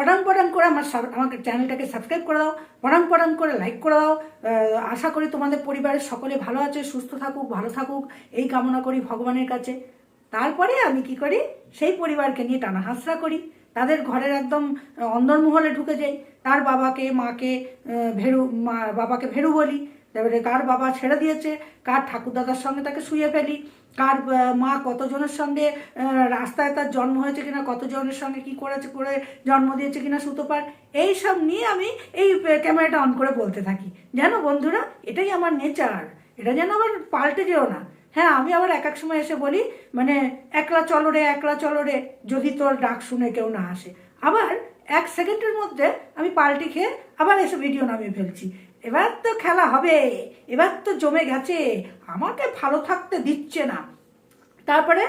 পটাং পটাং করে আমার আমাকে চ্যানেলটাকে সাবস্ক্রাইব করে দাও পটাং পটাং করে লাইক করে দাও। আশা করি তোমাদের পরিবারের সকলে ভালো আছে, সুস্থ থাকুক, ভালো থাকুক, এই কামনা করি ভগবানের কাছে। তারপরে আমি কি করি? সেই পরিবারকে নিয়ে টানা হাসরা করি। তাদের ঘরের একদম অন্দরমহলে ঢুকে যাই। তার বাবাকে, মাকে ভেরু, মা, বাবাকে ভেরু বলি। তারপরে কার বাবা ছেড়ে দিয়েছে, কার ঠাকুরদাদার সঙ্গে তাকে শুয়ে ফেলি, কার মা কতজনের সঙ্গে রাস্তায় তার জন্ম হয়েছে কিনা, কতজনের সঙ্গে কি করেছে, করে জন্ম দিয়েছে কিনা সুতোপার এই সব নিয়ে আমি এই ক্যামেরাটা অন করে বলতে থাকি। জানো বন্ধুরা, এটাই আমার নেচার, এটা যেন আবার পাল্টে যেও না। হ্যাঁ আমি আবার এক এক সময় এসে বলি মানে একলা চলো রে, একলা চলো রে, যদি তোর ডাক শুনে কেউ না আসে। আবার এক সেকেন্ডের মধ্যে আমি পাল্টি খেয়ে আবার এসে ভিডিও নামিয়ে ফেলছি। এবার তো খেলা হবে, এবার তো জমে গেছে, আমাকে ভালো থাকতে দিচ্ছে না। তারপরে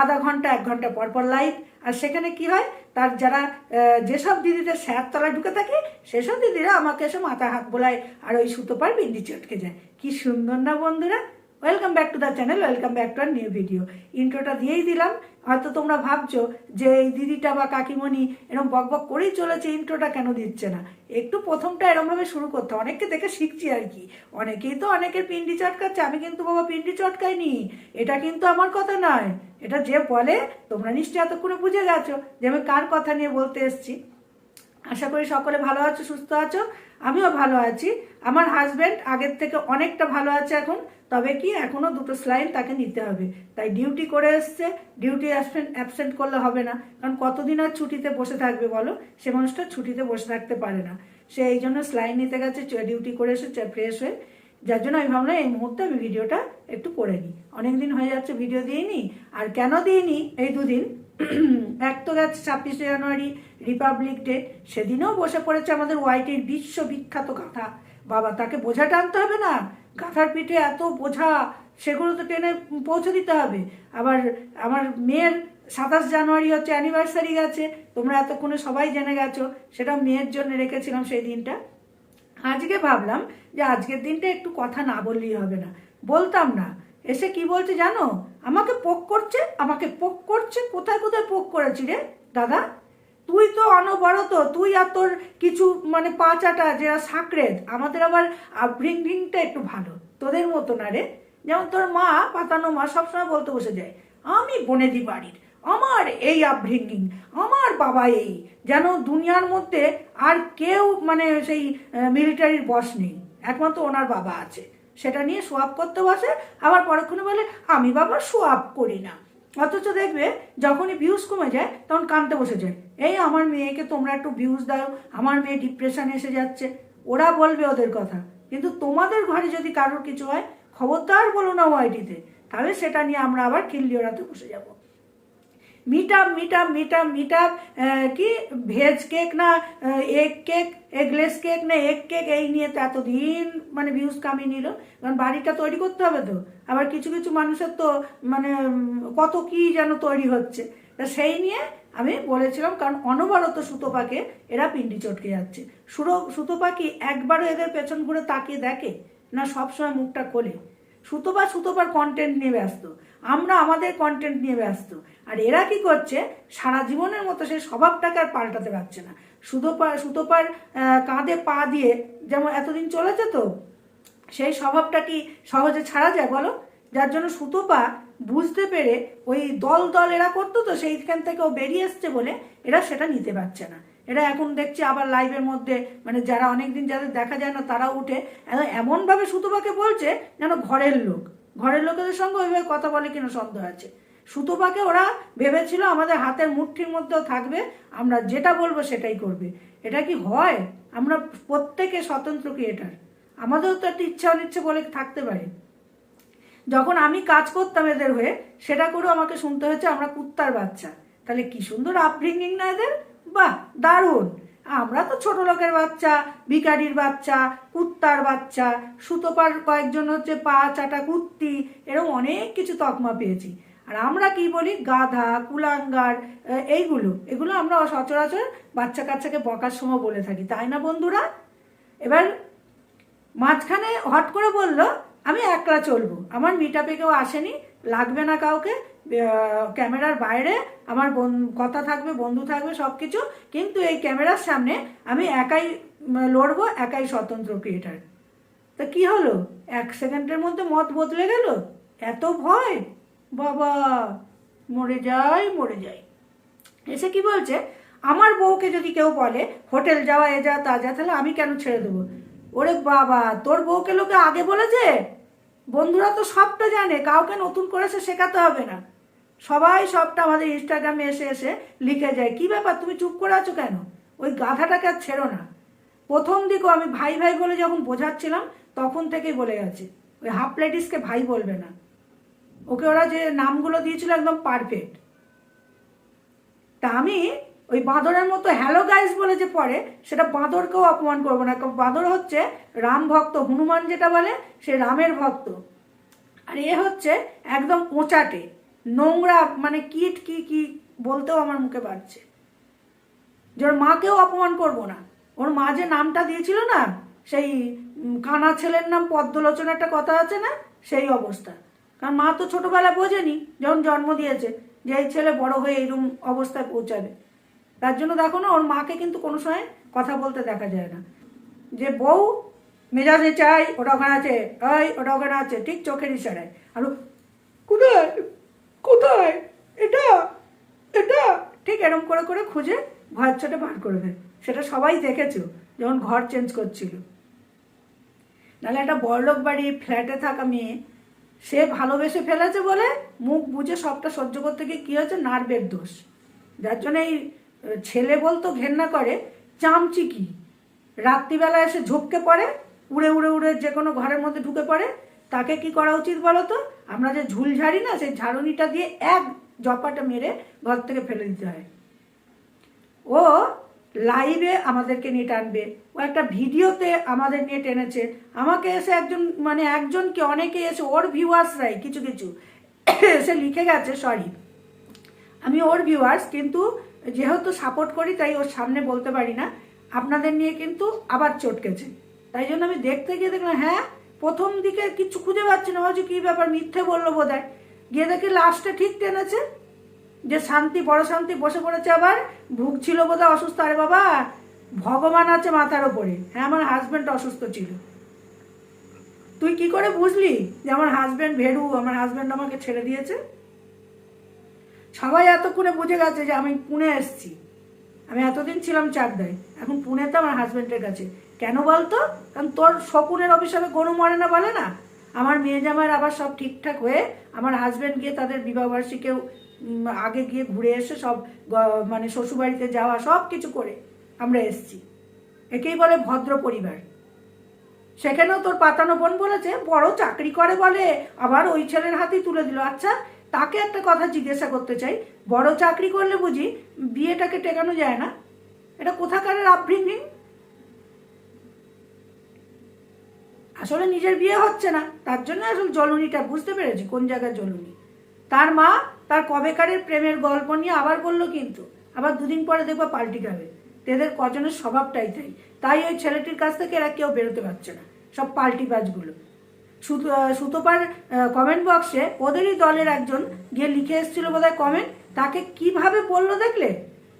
আধা ঘণ্টা, এক ঘণ্টা পর পর লাইভ আর সেখানে কি হয়, তার যারা যেসব দিদিদের স্যার তলায় ঢুকে থাকে, সেসব দিদিরা আমাকে এসে মাথা হাত বোলায়, আর ওই সুতো পার বিন্দি চটকে যায়। কি সুন্দর না বন্ধুরা? Welcome back to the channel welcome back to our new video ইন্ট্রোটা দিয়েই দিলাম, হয়তো তোমরা ভাবছ যে এই দিদিটা বা কাকিমণি এরকম বক বক করেই চলেছে ইন্ট্রোটা কেন দিচ্ছে না? একটু প্রথমটা এরমভাবে শুরু করতে। অনেককে দেখে শিখছি আর কি। অনেকেই তো অনেকের পিন্ডি চটকাচ্ছে, আমি কিন্তু বাবা পিন্ডি চটকাইনি। এটা কিন্তু আমার কথা নয়। এটা যে বলে, তোমরা নিশ্চয়ই এতক্ষণে বুঝে গেছো যে আমি কার কথা নিয়ে বলতে এসছি। আশা করি সকলে ভালো আছো, সুস্থ আছো? আমিও ভালো আছি। আমার হাজবেন্ড আগের থেকে অনেকটা ভালো আছে এখন। তবে কি এখনও দুটো স্লাইন তাকে নিতে হবে। তাই ডিউটি করে এসছে। ডিউটি অ্যাবসেন্ট অ্যাবসেন্ট করলে হবে না। কারণ কতদিন আর ছুটিতে বসে থাকবে বলো? সে মানুষটা ছুটিতে বসে থাকতে পারে না। সে এই জন্য স্লাইন নিতে গেছে ডিউটি করে এসে ফ্রেশ হয়ে। যার জন্য আমি ভাবলাম এই মুহূর্তে আমি ভিডিওটা একটু করে নিই। অনেকদিন হয়ে যাচ্ছে ভিডিও দিইনি। আর কেন দিইনি? এই দুদিন। এক তো গেছে ছাব্বিশে জানুয়ারি রিপাবলিক ডে, সেদিনও বসে পড়েছে আমাদের ওয়াইটির বিশ্ববিখ্যাত গাথা। বাবা, তাকে বোঝা টানতে হবে না। গাথার পিঠে এত বোঝা, সেগুলো তো টেনে পৌঁছে দিতে হবে। আবার আমার মেয়ের সাতাশ জানুয়ারি হচ্ছে অ্যানিভার্সারি গেছে, তোমরা এতক্ষণে সবাই জেনে গেছো সেটা মেয়ের জন্য রেখেছিলাম সেই দিনটা। আজকে ভাবলাম যে আজকের দিনটা একটু কথা না বললেই হবে না। বলতাম না এসে কি বলছে জানো? আমাকে পোক করছে, আমাকে পোক করছে, কোথায় কোথায় পোক করেছি রে? দাদা, তুই তো অনবরত, তুই আর তোর কিছু মানে পাঁচাটা যারা সাকরেত আমাদের আবার আপব্রিঙ্গিংটা একটু ভালো। তোদের মতো না রে? যেমন তোর মা পাতানো মা সবসময় বলতে বসে যায়, আমি বনে বনেদি বাড়ির, আমার এই আপব্রিঙ্গিং আমার বাবা এই, যেন দুনিয়ার মধ্যে আর কেউ মানে সেই মিলিটারির বস নেই, একমাত্র ওনার বাবা আছে। সেটা নিয়ে সোয়াব করতে বসে, আবার পরক্ষণে বলে, আমি বাবা সোয়াব করি না। অথচ দেখবে, যখনই ভিউজ কমে যায়, তখন কানতে বসে যায় এই আমার মেয়েকে তোমরা একটু ভিউজ দাও, আমার মেয়ে ডিপ্রেশন এসে যাচ্ছে। ওরা বলবে ওদের কথা। কিন্তু তোমাদের ঘরে যদি কারোর কিছু হয়, খবরদার বলো না ওয়াইটিতে, তাহলে সেটা নিয়ে আমরা আবার খিল্লি ওড়াতে বসে যাব। Meet up meet up meet up meet up কি? ভেজ কেক না এগ কেক এগলেস কেক না এগ কেক এই নিয়ে তো এতদিন মানে ভিউজ কামিয়ে নিল। কারণ বাড়িটা তৈরি করতে হবে তো। আবার কিছু কিছু মানুষের তো মানে কত কি যেন তৈরি হচ্ছে। তা সেই নিয়ে আমি বলেছিলাম, কারণ অনবরত সুতো পাকে এরা পিন্ডি চটকে যাচ্ছে। সুরো সুতো পাখি একবারও এদের পেছন ঘুরে তাকিয়ে দেখে? না সবসময় মুখটা খোলে? সুতোপা সুতোপার কন্টেন্ট নিয়ে ব্যস্ত। আমরা আমাদের কন্টেন্ট নিয়ে ব্যস্ত। আর এরা কি করছে? সারা জীবনের মতো সেই স্বভাবটাকে আর পাল্টাতে পারছে না। সুতোপা সুতোপার আহ, কাঁধে পা দিয়ে যেমন এতদিন চলেছে তো সেই স্বভাবটা কি সহজে ছাড়া যায় বলো? যার জন্য সুতোপা বুঝতে পেরে ওই দল দল এরা করতো তো সেইখান থেকে ও বেরিয়ে এসছে বলে এরা সেটা নিতে পারছে না। এরা এখন দেখছি আবার লাইভের মধ্যে মানে যারা অনেকদিন যাদের দেখা যায় না তারা উঠে এমনভাবে সুতোপাকে বলছে যেন ঘরের লোক। ঘরের লোকেদের সঙ্গে ওইভাবে কথা বলে কিনা সন্দেহ আছে। সুতোপাকে ওরা ভেবেছিল আমাদের হাতের মুঠির মধ্যেও থাকবে, আমরা যেটা বলব সেটাই করবে। এটা কি হয়? আমরা প্রত্যেকে স্বতন্ত্র ক্রিয়েটার আমাদেরও তো একটা ইচ্ছা অনিচ্ছে বলে থাকতে পারে। যখন আমি কাজ করতাম এদের হয়ে, সেটা করেও আমাকে শুনতে হয়েছে, আমরা কুত্তার বাচ্চা। তাহলে কি সুন্দর আপব্রিঙ্গিং না এদের? বাহ, দারুণ। আমরা তো ছোট লোকের বাচ্চা ভিকারির বাচ্চা, কুত্তার বাচ্চা সুতোপার কয়েকজন হচ্ছে পা চাটা কুত্তি, এরকম অনেক কিছু তকমা পেয়েছি। আর আমরা কি বলি? গাধা, কুলাঙ্গার এইগুলো। এগুলো আমরা সচরাচর বাচ্চা কাচ্চাকে বকার সময় বলে থাকি, তাই না বন্ধুরা? এবার মাঝখানে হট করে বলল, আমি একলা চলবো। আমার মিটাপে কেউ আসেনি, লাগবে না কাউকে। ক্যামেরার বাইরে, আমার কথা থাকবে, বন্ধু থাকবে সব কিছু কিন্তু এই ক্যামেরার সামনে আমি একাই লড়বো, একাই স্বতন্ত্র ক্রিয়েটার তা কি হলো? এক সেকেন্ডের মধ্যে মত বদলে গেল? এত ভয়? বাবা, মরে যাই মরে যাই। এসে কি বলছে? আমার বউকে যদি কেউ বলে, হোটেল যাওয়া, এ যা, তা যা, তাহলে আমি কেন ছেড়ে দেবো? ওরে বাবা, তোর বউকে লোকে আগে বলেছে? বন্ধুরা তো সবটা জানে, কাউকে নতুন করে সে শেখাতে হবে না। সবাই সবটা আমাদের ইনস্টাগ্রামে এসে এসে লিখে যায়, কি ব্যাপার? তুমি চুপ করে আছো কেন? ওই গাধাটাকে আর ছেড়ো না। প্রথম দিকেও আমি ভাই ভাই বলে যখন বোঝাচ্ছিলাম, তখন থেকেই বলে গেছে, ওই হাফ লেডিসকে ভাই বলবে না। ওকে ওরা যে নামগুলো দিয়েছিল একদম পারফেক্ট তা আমি ওই বাঁদরের মতো হ্যালো গাইস বলে যে পড়ে, সেটা বাঁদরকেও অপমান করব না, কারণ বাঁদর হচ্ছে রাম ভক্ত, হনুমান যেটা বলে, সে রামের ভক্ত। আর এ হচ্ছে একদম ওচাটে। নোংরা মানে কিট, কি কি বলতেও আমার মুখে পাচ্ছে যে ওর মাকেও অপমান করব না। ওর মা যে নামটা দিয়েছিল না, সেই কানা ছেলের নাম পদ্মলোচন একটা কথা আছে না? সেই অবস্থা। কারণ মা তো ছোটবেলা বোঝেনি, যখন জন্ম দিয়েছে, যে এই ছেলে বড় হয়ে এইরকম অবস্থায় পৌঁছাবে। তার জন্য দেখো না, ওর মাকে কিন্তু কোনো সময় কথা বলতে দেখা যায় না। যে বউ, মেজাজে চাই, ওটা ওখানে আছে ওই ওটা ওখানে আছে, ঠিক চোখের ইশারায়। আর, কোথায়? কোথায়? এটা? এটা? ঠিক এরম করে করে খুঁজে ভয়ের ছোটে বার করে দেয়। সেটা সবাই দেখেছ, যখন ঘর চেঞ্জ করছিল। নাহলে একটা বড়লোক বাড়ি ফ্ল্যাটে থাকা মেয়ে, সে ভালোবেসে ফেলেছে বলে মুখ বুঝে সবটা সহ্য করতে গিয়ে কী হয়েছে? নার্ভের দোষ। যার জন্য এই ছেলে বলতো ঘেন্না করে চামচিকি রাত্রিবেলা এসে ঝুঁককে পড়ে, উড়ে উড়ে উড়ে যে কোনো ঘরের মধ্যে ঢুকে পড়ে, তাকে কি করা উচিত বলো তো? আমরা যে ঝুল ঝাড়ি না, সেই ঝাড়ুনিটা দিয়ে এক জপাটা মেরে ঘর থেকে ফেলে দিতে হয়। ও লাইভে আমাদেরকে নিয়ে টানবে ও একটা ভিডিওতে আমাদের নিয়ে টেনেছে আমাকে এসে একজন মানে একজন কি অনেকে এসে, ওর ভিউয়ার্সরাই কিছু কিছু, এসে লিখে গেছে সরি আমি ওর ভিউয়ার্স কিন্তু যেহেতু সাপোর্ট করি, তাই ওর সামনে বলতে পারি না। আপনাদের নিয়ে কিন্তু আবার চটকেছে। তাই জন্য আমি দেখতে গিয়ে দেখলাম হ্যাঁ প্রথম দিকে কিছু খুঁজে পাচ্ছি না, ভাবছি কী ব্যাপার, মিথ্যে বলল বোধ হয় গিয়ে দেখি লাস্টে ঠিক টেনেছে। যে শান্তি, বড় শান্তি বসে পড়েছে আবার, ভুগছিল বোধহয় অসুস্থ। আরে বাবা, ভগবান আছে মাথার ওপরে। হ্যাঁ আমার হাজব্যান্ড অসুস্থ ছিল। তুই কি করে বুঝলি যে আমার হাজব্যান্ড ভেরু আমার হাজব্যান্ড আমাকে ছেড়ে দিয়েছে? সবাই এতক্ষণে বুঝে গেছে যে আমি পুনে এসেছি। আমি এতদিন ছিলাম চাকদায়, এখন পুনেতে আমার হাজব্যান্ডের কাছে। কেন বলতো? কারণ তোর শকুনের অভিশাপে গরু মরে না বলে না? আমার মেয়ে জামাইয়ের আবার সব ঠিকঠাক হয়ে আমার হাজব্যান্ড গিয়ে তাদের বিবাহবার্ষিকেও আগে গিয়ে ঘুরে এসে সব মানে শ্বশুরবাড়িতে যাওয়া সব কিছু করে আমরা এসছি। একেই বলে ভদ্র পরিবার। সেখানেও তোর পাতানো বোন বলেছে, বড় চাকরি করে বলে, আবার ওই ছেলের হাতেই তুলে দিল। আচ্ছা তাকে একটা কথা জিজ্ঞাসা করতে চাই। বড় চাকরি করলে বুঝি বিয়েটাকে টেকানো যায় না? এটা কোথাকারের আপব্রিঙ্গিং আসলে নিজের বিয়ে হচ্ছে না। তার জন্য আসলে জলনিটা, বুঝতে পেরেছি কোন জায়গায় জলনি। তার মা তার কবেকারের প্রেমের গল্প নিয়ে আবার বলল কিন্তু, আবার দুদিন পরে দেখবা পাল্টি খাবে। এদের কজনের স্বভাবটাই তাই। তাই ওই ছেলেটির কাছ থেকে এরা কেউ বেরোতে পারছে না, সব পাল্টি বাজগুলো। সুতো সুতোপার কমেন্ট বক্সে ওদেরই দলের একজন গিয়ে লিখে এসেছিল বোধহয় কমেন্ট তাকে কীভাবে বলল দেখলে?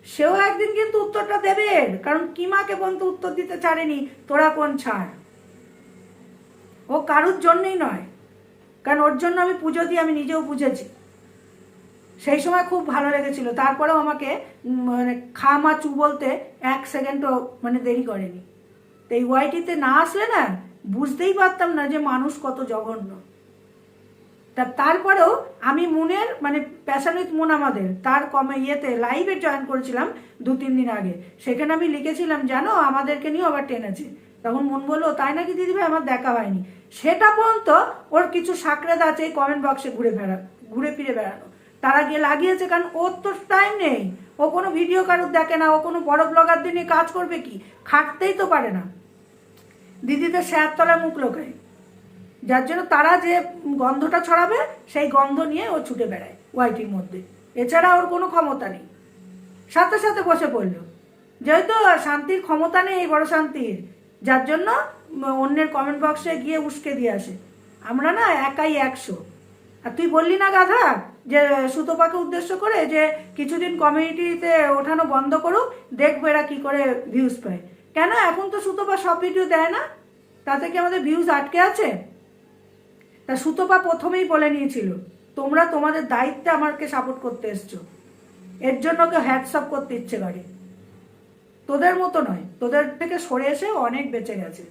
সেও একদিন কিন্তু উত্তরটা দেবে, কারণ কিমাকে পর্যন্ত উত্তর দিতে ছাড়েনি, তোরা কোন ছাড়? ও কারুর জন্যই নয়। কারণ ওর জন্য আমি পুজো দিয়ে আমি নিজেও বুঝেছি সেই সময় খুব ভালো লেগেছিল। তারপরেও আমাকে মানে খা মা চু বলতে এক সেকেন্ডও মানে দেরি করেনি। তো এই ওয়াইটিতে না আসলে না, বুঝতেই পারতাম না যে মানুষ কত জঘন্য। তা তারপরেও আমি মুনের মানে প্যাশানিত মুন আমাদের, তার কমে ইয়েতে লাইভে জয়েন করেছিলাম দু তিন দিন আগে। সেখানে আমি লিখেছিলাম, জানো, আমাদেরকে নিয়েও আবার টেনেছে। তখন মন বলল, তাই নাকি দিদিভাই আমার দেখা হয়নি? সেটা পর্যন্ত ওর কিছু সাকরেদ আছে এই কমেন্ট বক্সে ঘুরে বেড়া, ঘুরে ফিরে বেড়ানো। তারা গিয়ে লাগিয়েছে, কারণ ওর তো টাইম নেই। ও কোনো ভিডিও কারোর দেখে না, ও কোনো বড় ব্লগারদের নিয়ে কাজ করবে কি? খাটতেই তো পারে না। দিদিদের স্যার তলায় মুখ লোকায় যার জন্য তারা যে গন্ধটা ছড়াবে, সেই গন্ধ নিয়ে ও ছুটে বেড়ায় ওয়াইটির মধ্যে। এছাড়া ওর কোনো ক্ষমতা নেই। সাথে সাথে বসে পড়ল। যেহেতু শান্তির ক্ষমতা নেই বড় শান্তির যার জন্য অন্যের কমেন্ট বক্সে গিয়ে উস্কে দিয়ে আসে। আমরা না একাই একশো। আর তুই বললি না গাধা যে সুতোপাকে উদ্দেশ্য করে যে কিছুদিন কমিউনিটিতে ওঠানো বন্ধ করুক, দেখব এরা কী করে ভিউজ পায়। কেন? এখন তো সুতোপা সব ভিডিও দেয় না। তাতে কি আমাদের ভিউজ আটকে আছে? তা সুতোপা প্রথমেই বলে নিয়েছিল, তোমরা তোমাদের দায়িত্বে আমাকে সাপোর্ট করতে এসছো। এর জন্য কেউ হ্যাটসঅ্যাপ করতে ইচ্ছে করে। তোদের মতো নয়। তোদের থেকে সরে এসে অনেক বেঁচে গেছে।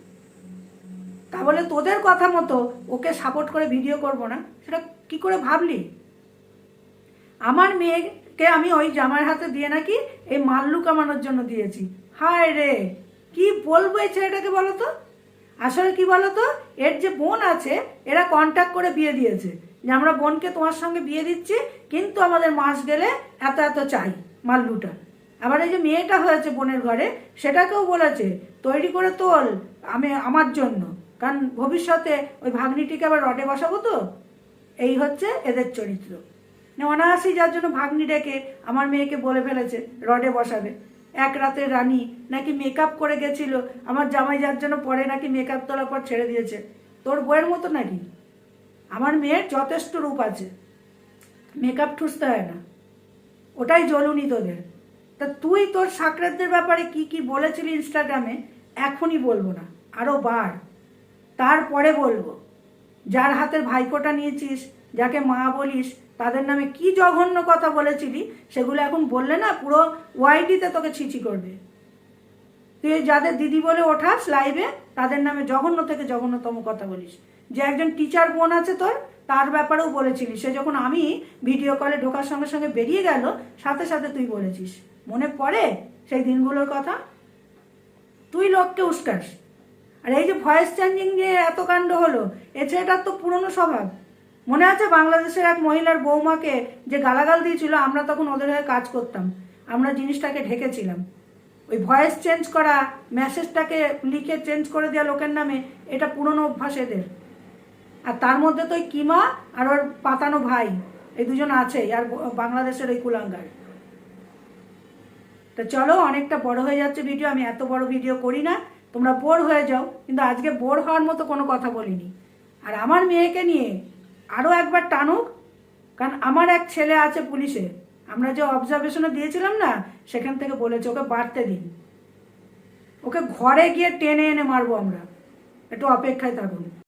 তা বলে তোদের কথা মতো ওকে সাপোর্ট করে ভিডিও করব না? সেটা কি করে ভাবলি? আমার মেয়েকে আমি ওই জামার হাতে দিয়ে নাকি এই মাল্লু কামানোর জন্য দিয়েছি। হায় রে! কি বলব এই ছেলেটাকে বলো তো? আসলে কি বলো তো? এর যে বোন আছে, এরা কন্ট্যাক্ট করে বিয়ে দিয়েছে। যে আমরা বোনকে তোমার সঙ্গে বিয়ে দিচ্ছি, কিন্তু আমাদের মাস গেলে এত এত চাই মাল্লুটা। আবার এই যে মেয়েটা হয়েছে বোনের ঘরে, সেটাকেও বলেছে, তৈরি করে তোল, আমি, আমার জন্য। কারণ ভবিষ্যতে ওই ভাগ্নিটিকে আবার রডে বসাবো তো? এই হচ্ছে এদের চরিত্র। না অনায়াসই যার জন্য ভাগ্নি ডেকে আমার মেয়েকে বলে ফেলেছে, রডে বসাবে। এক রাতের রানী নাকি মেকআপ করে গেছিল, আমার জামাই যার জন্য পরে নাকি মেকআপ তোলার পর ছেড়ে দিয়েছে। তোর বইয়ের মতো নাকি? আমার মেয়ের যথেষ্ট রূপ আছে। মেকআপ ঠুসতে হয় না। ওটাই জ্বলুনি তোদের। তা তুই তোর সাকরাতদের ব্যাপারে কি কি বলেছিলি ইনস্টাগ্রামে? এখনই বলব না আরও বার। তারপরে বলব, যার হাতের ভাইকোটা নিয়েছিস, যাকে মা বলিস, তাদের নামে কি জঘন্য কথা বলেছিলি, সেগুলো এখন বললে না পুরো ওয়াইডিতে তোকে ছিচি করবে। তুই যাদের দিদি বলে ওঠাস লাইভে তাদের নামে জঘন্য থেকে জঘন্যতম কথা বলিস। যে একজন টিচার বোন আছে তোর, তার ব্যাপারেও বলেছিলি। সে যখন আমি ভিডিও কলে ঢোকার সঙ্গে সঙ্গে বেরিয়ে গেল, সাথে সাথে তুই বলেছিস। মনে পড়ে সেই দিনগুলোর কথা? তুই লোককে উস্কাস। আর এই যে ভয়েস চেঞ্জিং যে এত কাণ্ড হলো, এ ছেলেটার তো পুরনো স্বভাব। মনে আছে বাংলাদেশের এক মহিলার বৌমাকে যে গালাগাল দিয়েছিল, আমরা তখন ওদের হয়ে কাজ করতাম। আমরা জিনিসটাকে ঢেকেছিলাম। ওই ভয়েস চেঞ্জ করা মেসেজটাকে লিখে চেঞ্জ করে দেওয়া লোকের নামে, এটা পুরনো অভ্যাস এদের। আর তার মধ্যে তো ওই কিমা আর ওর পাতানো ভাই, এই দুজন আছেই, আর বাংলাদেশের ওই কুলাঙ্গার। তো চলো, অনেকটা বড় হয়ে যাচ্ছে ভিডিও আমি এত বড় ভিডিও করি না। তোমরা বোর হয়ে যাও, কিন্তু আজকে বোর হওয়ার মতো কোনো কথা বলিনি। আর আমার মেয়েকে নিয়ে আরও একবার টানুক, কারণ আমার এক ছেলে আছে পুলিশে। আমরা যে অবজারভেশনে দিয়েছিলাম না, সেখান থেকে বলেছে, ওকে বাড়তে দিন। ওকে ঘরে গিয়ে টেনে এনে মারবো আমরা। একটু অপেক্ষায় থাকুন।